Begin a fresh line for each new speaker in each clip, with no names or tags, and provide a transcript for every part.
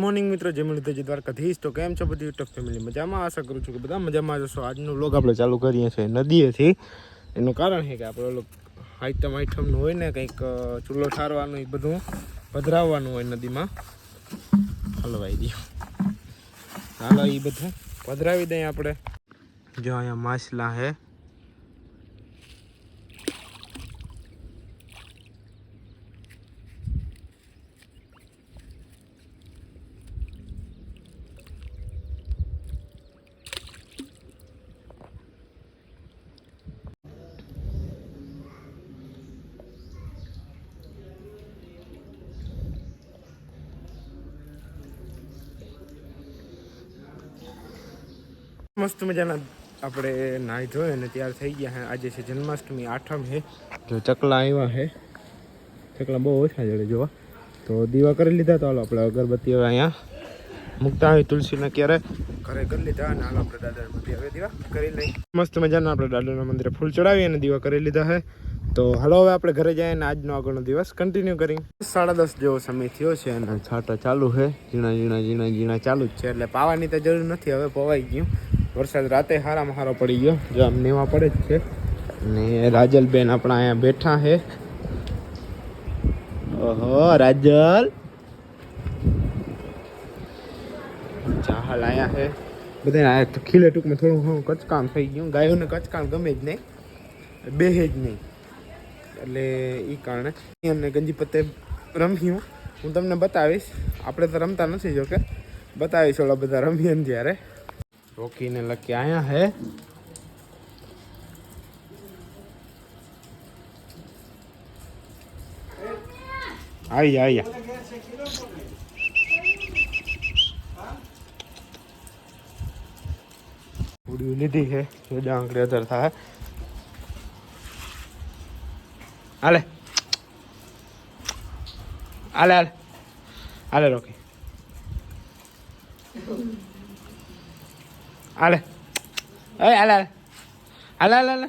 Morning મિત્રો, જય દ્વારા દ્વારકાધીશ. તો કેમ છો બધી યુટ્યુબ ફેમિલી મજામાં? આશા કરું છું કે બધા મજામાં જશો આજનો લોગ આપણે ચાલુ કરીએ છીએ નદીએથી. એનું કારણ છે કે આપણે ઓલો આઈટમ આઈટમનું હોય ને કંઈક ચૂલો ઠારવાનું, એ બધું પધરાવવાનું હોય નદીમાં. હલવાઈ દઈએ. હાલો, એ બધું પધરાવી દઈએ આપણે. જો અહીંયા માછલા હે મસ્ત મજાના આપણે નાહી ધોઈ અને તૈયાર થઈ ગયા હે. આજે છે જન્માષ્ટમી, આઠમ છે જો ચકલા આવ્યા છે ચકલા બહુ ઓછા જડે, જોવા. તો દીવા કરી લીધા તો હાલો આપણે અગરબત્તી હવે અહીંયા મૂકતા હોય તુલસીના ક્યારે? ઘરે કરી લીધા અને હાલો આપણે દાદાના મંદિર હવે દીવા કરી લઈ મસ્ત મજાના આપણે દાદાના મંદિરે ફૂલ ચડાવી અને દીવા કરી લીધા છે તો હાલો હવે આપણે ઘરે જઈએ અને આજનો આગળનો દિવસ કન્ટિન્યુ કરી સાડા દસ જેવો સમય થયો છે અને છાંટા ચાલુ છે ઝીણા ઝીણા ઝીણા ઝીણા ચાલુ જ છે. એટલે પાવાની તો જરૂર નથી, હવે પવાઈ ગયું. વરસાદ રાતે સારામાં સારો પડી ગયો. જો આમ નેવા પડે જ છે. ને રાજલબેન આપણા અહીંયા બેઠા છે. ઓહો, રાજલ. ચાહલ આયા છે. બધા ખીલે ટૂંકમાં થોડું ઘણું કચકામ થઈ ગયું. ગાયોને કચકામ ગમે જ નહીં. બેહે જ નહીં. એટલે એ કારણે અને ગંજી પત્તે રમ્યું. હું તમને બતાવીશ. આપણે તો રમતા નથી જોકે. બતાવીશ ઓલા બધા રમીએ જ્યારે રોકીને લખી આયા હે આવી જા આવી જા ઉડી લીધી છે જોજા આંકડે અધર થાય હાલે હાલે હાલે હાલે રોકી હાલે એ હાલે હાલે હાલે હાલે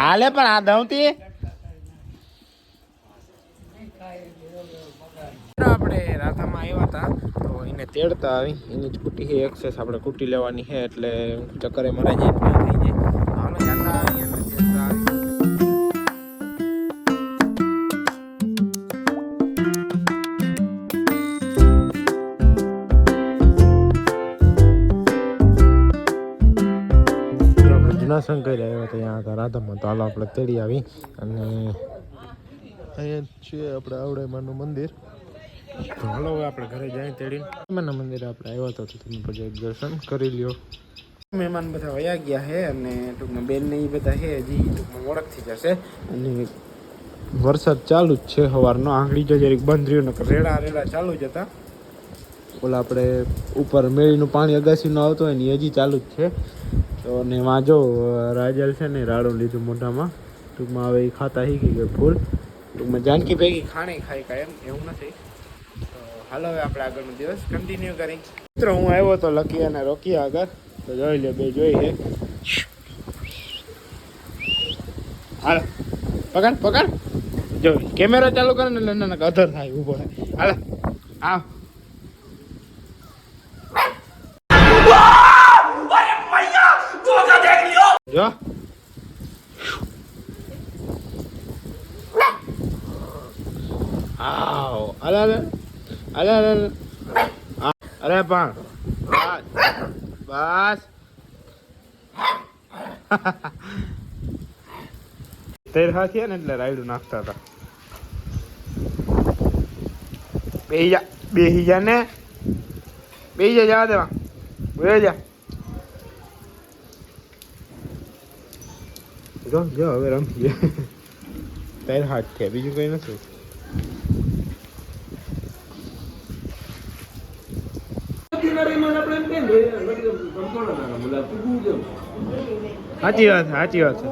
હાલે પણ આ દઉંતી. આપણે રાધામાં આવ્યા હતા તો એને તેડતા આવી. એની જ કુટી છે એક્સેસ આપણે કુટી લેવાની છે એટલે ચક્કરે મરાઈ જાય થઈ જાય. આપણે કરી આવ્યા હતા. ત્યાં હતા રાધામાં તો હાલો આપણે તેડી આવી અને અહીંયા છે આપણે આવડેમાનું મંદિર. તો હાલો હવે આપણે ઘરે જાય તેડીને મહેમાનના મંદિરે આપણે આવ્યા હતા તો તમે પછી એક દર્શન કરી લ્યો. મહેમાન બધા વયા ગયા છે અને ટૂંકમાં બેન ને એ બધા છે હજી ટૂંકમાં ઓળખથી જશે. અને વરસાદ ચાલુ જ છે સવારનો આંગળી જો જરીક બંધ રહ્યું નકર રેડા રેડા ચાલુ જ હતા. ઓલા આપણે ઉપર મેળીનું પાણી અગાસીનું આવતું હોય ને હજી ચાલુ જ છે. તો ને વાં જો રાજલ છે ને રાડું લીધું મોઢામાં. ટૂંકમાં હવે એ ખાતા શીખી ગયો ફૂલ. ટૂંકમાં જાનકી ભેગી ખાણે ખાઈ કાંઈ એમ, એવું નથી. તો હાલો હવે આપણે આગળનો દિવસ કન્ટિન્યુ કરી. મિત્રો, હું આવ્યો તો લકી અને રોકી આગળ. તો જોઈ લે બે, જોઈ છે હાલો. પકડ પકડ. જો, કેમેરા ચાલુ કરે ને એટલે અધર થાય, ઊભો થાય. હાલો. આવ જો અરે આ, અરે પણ. બસ. તેર હાથીએ ને એટલે રાયડું નાખતા હતા. બેહી જા બેહી જા ને. બેહી જા જવા દેવા. બે જા. જો જો હવે રમીએ તેર હાથ છે બીજું કઈ નથી. સાચી વાત છે, સાચી વાત છે.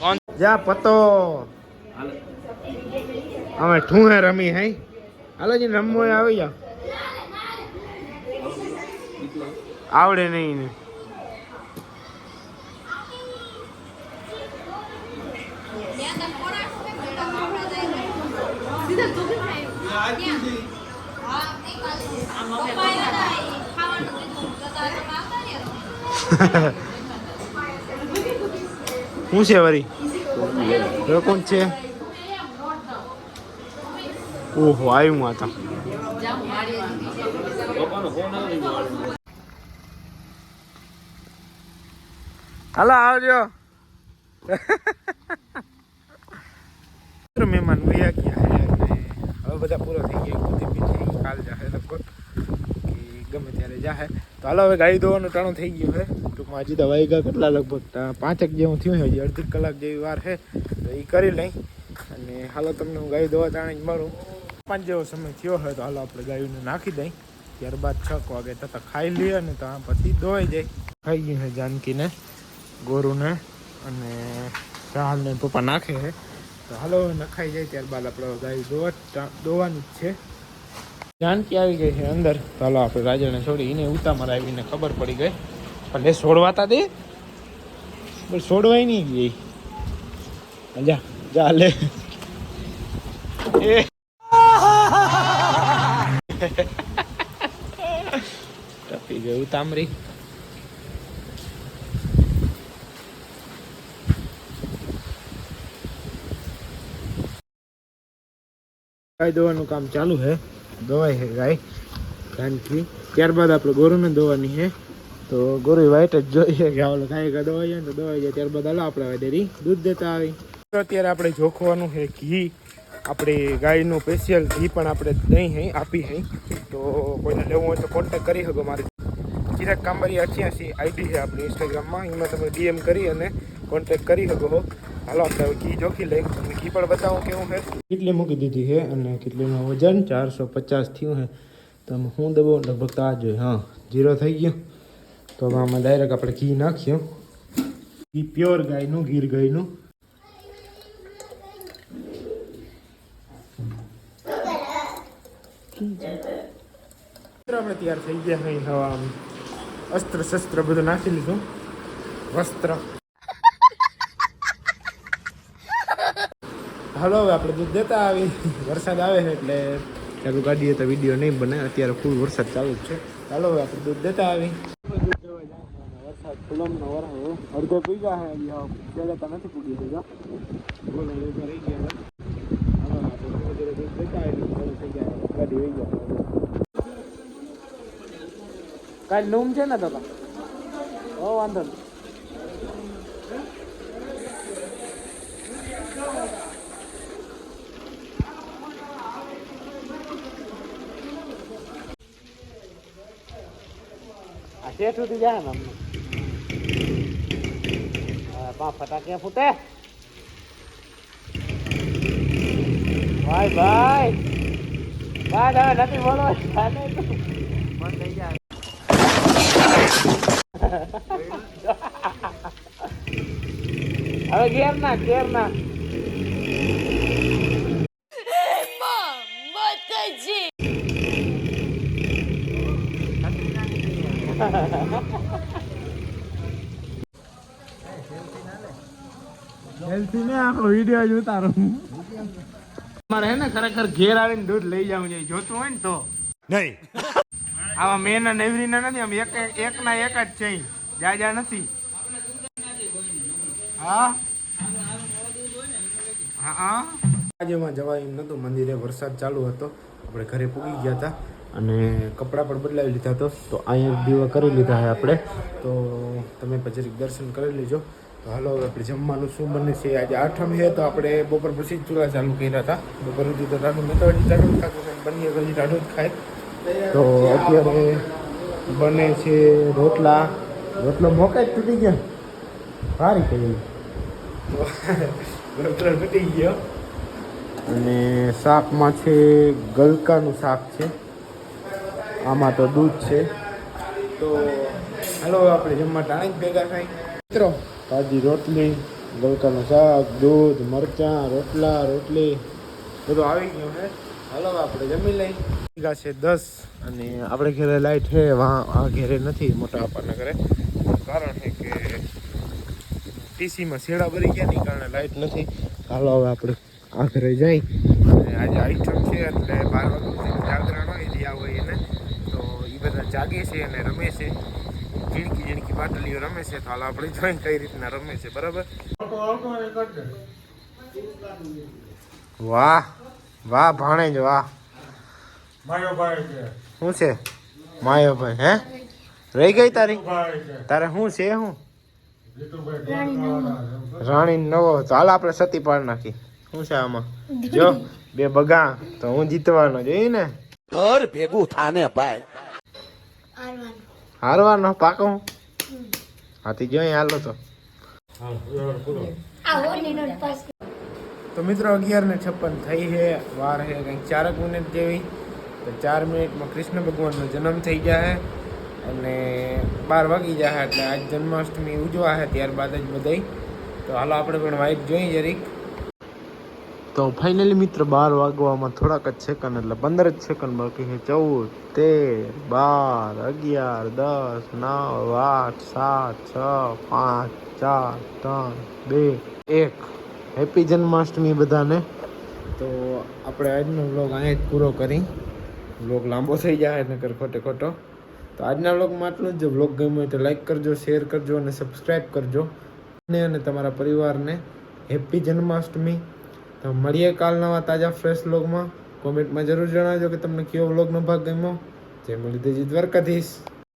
કોણ? જા પતો. અમે ઠુંહે રમી હે? હાલો જી રમવો આવી જાઓ. આવડે નહીં ને.
ક્યાં
શું છે વરી? કોણ છે? ઓહો, આવ્યું માતા હાલો, આવજો. મહેમાન ગયા હે હવે બધા પૂરો થઈ ગયા. કુદી પીઠી કાલ જાહે લગભગ. ગમે ત્યારે જાહે. તો હાલો, હવે ગાડી ધોવાનું ટાણું થઈ ગયું છે. ટૂંકમાં હજી તો વાગ્યા કેટલા લગભગ? પાંચેક જેવું થયું હજી અડધી કલાક જેવી વાર છે. તો એ કરી લઈ. અને હાલો તમને હું ગાય ધોવા ટાણે જ મારું પાંચ જેવો સમય થયો હોય તો હાલો આપણે ગાયોને નાખી દઈ. ત્યારબાદ છ વાગે તો ખાઈ લઈએ અને ત્યાં પછી ધોવાઈ જાય. ખાઈ ગયું છે જાનકીને, ગોરુને અને ચાહલને પપ્પા નાખે છે. તો હાલો નખાઈ જાય, ત્યારબાદ આપણે ગાય દોવા દોવાની જ છે. જાનકી આવી ગઈ છે અંદર. હાલો આપણે રાજાને છોડી એને ઉતામર આવીને ખબર પડી ગઈ. એ છોડવાતા દે. પણ છોડવાય નહીં ગઈ. જા જા લે. ટપી ગયું તામરી ગાય દોવાનું કામ ચાલુ છે દવાઈ છે ગાય. જાનકી ત્યારબાદ આપણે ગોરુને દોવાની છે તો ગોરુ વાઈટ જ જોઈએ કે ઓલો ગાય કા દવાઈ જાય ને તો દવાઈ જાય ત્યારબાદ હાલો આપણે હવે ડેરી દૂધ દેતા આવી. તો અત્યારે આપણે જોખવાનું છે ઘી. આપણે ગાયનું સ્પેશિયલ ઘી પણ આપણે દહીં હઈ આપી હઈ તો કોઈને લેવું હોય તો કોન્ટેક કરી શકો મારી. ચિરાગ કાંબરી અઠ્યાસી આઈડી છે આપણી ઇન્સ્ટાગ્રામમાં એમાં તમે ડીએમ કરી અને કોન્ટેક કરી શકો હો. હાલો આપણે હવે ઘી જોખી લઈ તમને ઘી પણ બતાવો કેવું છે. કેટલી મૂકી દીધી છે અને કેટલીનું વજન? ચારસો પચાસ થયું છે. તો હું દબો લગભગ તો આ જોઈએ હા જીરો થઈ ગયો. તો હવે આમાં ડાયરેક્ટ આપણે ઘી નાખ્યું ઘી પ્યોર ગાયનું ગીર ગાયનું. આપણે તૈયાર થઈ ગયા અહીં હવા અસ્ત્ર શસ્ત્ર બધું નાખી લીધું. વસ્ત્ર. હાલો, હવે આપણે દૂધ દેતા આવી. વરસાદ આવે છે એટલે ચાલુ ગાડીએ તો વીડિયો નહીં બને. અત્યારે ફૂલ વરસાદ ચાલુ જ છે. ચાલો હવે આપણે દૂધ દેતા આવી. વરસાદ ફૂલમનો વરાયો અડધો પીગા છે પૂગી રહી ગયા આવી ચાલુ થઈ ગયા ગાડી વહી ગયા કાલ નૂમ છે ને તો ઓ વાંધો નહીં. શેઠ સુધી જાય ને અમને. હવે પા ફટાકે ફૂટે. ભાઈ ભાઈ. ભાઈ હવે નથી બોલો. બંધ થઈ જાય. હવે ઘેર ના ઘેર ના. વિડિયો જ ઉતારું મારે હે ને ખરેખર ઘેર આવીને દૂધ લઈ જવું જોઈએ. જોતું હોય ને તો.
નહીં.
આવા મેન અને એવરીના નથી આમ એક એક ના એક જ છે. જા જા નથી. હા? હા હા. આજેમાં જવા એમ નહોતું મંદિરે વરસાદ ચાલુ હતો. આપણે ઘરે પૂગી ગયા હતા અને કપડાં પણ બદલાવી લીધા હતો. તો અહીંયા દીવા કરી લીધા છે આપણે. તો તમે પછી દર્શન કરી લેજો. તો હાલો હવે આપણે જમવાનું શું બને છે? આજે આઠમ છે તો આપણે બપોર પછી જ ચૂલા ચાલુ કર્યા હતા. બપોર સુધી તો રાડું મેં તો હજી ટાઢું જ ખાતું બની હજી રાડું જ ખાય. તો અત્યારે બને છે રોટલા. રોટલો મોકા જ તૂટી ગયો. સારી કહી રોટલો તૂટી ગયો. અને શાકમાં છે ગલકાનું શાક છે. આમાં તો દૂધ છે. તો હાલો આપણે જમવા ટાણે જ ભેગા થાય. મિત્રો તાજી રોટલી ગલકાનું શાક, દૂધ, મરચાં, રોટલા, રોટલી. બધું આવી ગયું હે હાલો, આપણે જમી લઈ છે દસ અને આપણે ઘરે લાઈટ છે, વાં આ ઘરે નથી, મોટા આપણને ઘરે. કારણ છે કે ટીસીમાં શેડા ભરી ગયા નહીં કારણે લાઈટ નથી. હાલો, હવે આપણે આ ઘરે જઈ. અને આજે આઈટમ છે, એટલે બાર વાગ્યા જાગરણ હોય જ્યાં હોય એને તો એ બધા જાગે છે અને રમે છે. ઝીણકી ઝીણકી પાટલીઓ રમે છે તો હાલ આપણે જોઈ કઈ રીતના રમે છે બરાબર? વાહ વાહ ભાણેજ વાહ. શું છે? માયોભાઈ હે? રહી ગઈ તારી? તારે શું છે શું? રાણી નવો તો હાલ આપણે સતી પાડ નાખી. શું છે આમાં? જો બે બગા તો હું જીતવાનો જોઈ ને?
ઘર ભેગું થાને ભાઈ.
હારવાનો પાકો. હાથી અહીં હાલો તો. તો મિત્રો, અગિયાર ને છપ્પન થઈ છે, વાર છે કંઈક ચારક મિનિટ જેવી. તો ચાર મિનિટમાં કૃષ્ણ ભગવાનનો જન્મ થઈ જાય અને બાર વાગી જાય એટલે આજ જન્માષ્ટમી ઉજવા છે ત્યારબાદ જ બધાય. તો હાલો, આપણે પણ વાઈટ જોઈ જરીક. તો ફાઇનલી મિત્ર, બાર વાગવામાં થોડાક જ સેકન્ડ એટલે પંદર જ સેકન્ડ બાકી છે. ચૌદ, તેર, બાર, અગિયાર, દસ, નવ, આઠ, સાત, છ, પાંચ, ચાર, ત્રણ, બે, એક. હેપી જન્માષ્ટમી બધાને. તો આપણે આજનો વ્લોગ અહીંયા જ પૂરો કરી. વ્લોગ લાંબો થઈ જાય નકર ખોટે ખોટો. તો આજના વ્લોગમાં આટલું જ. જો વ્લોગ ગમ્યો તો લાઈક કરજો શેર કરજો અને સબસ્ક્રાઈબ કરજો. અને તમારા પરિવારને હેપી જન્માષ્ટમી. તો મળીએ કાલ નવા તાજા ફ્રેશ વ્લોગમાં કોમેન્ટમાં જરૂર જણાવજો કે તમને કયો વ્લોગનો ભાગ ગમ્યો. જય દેજી દ્વારકાધીશ.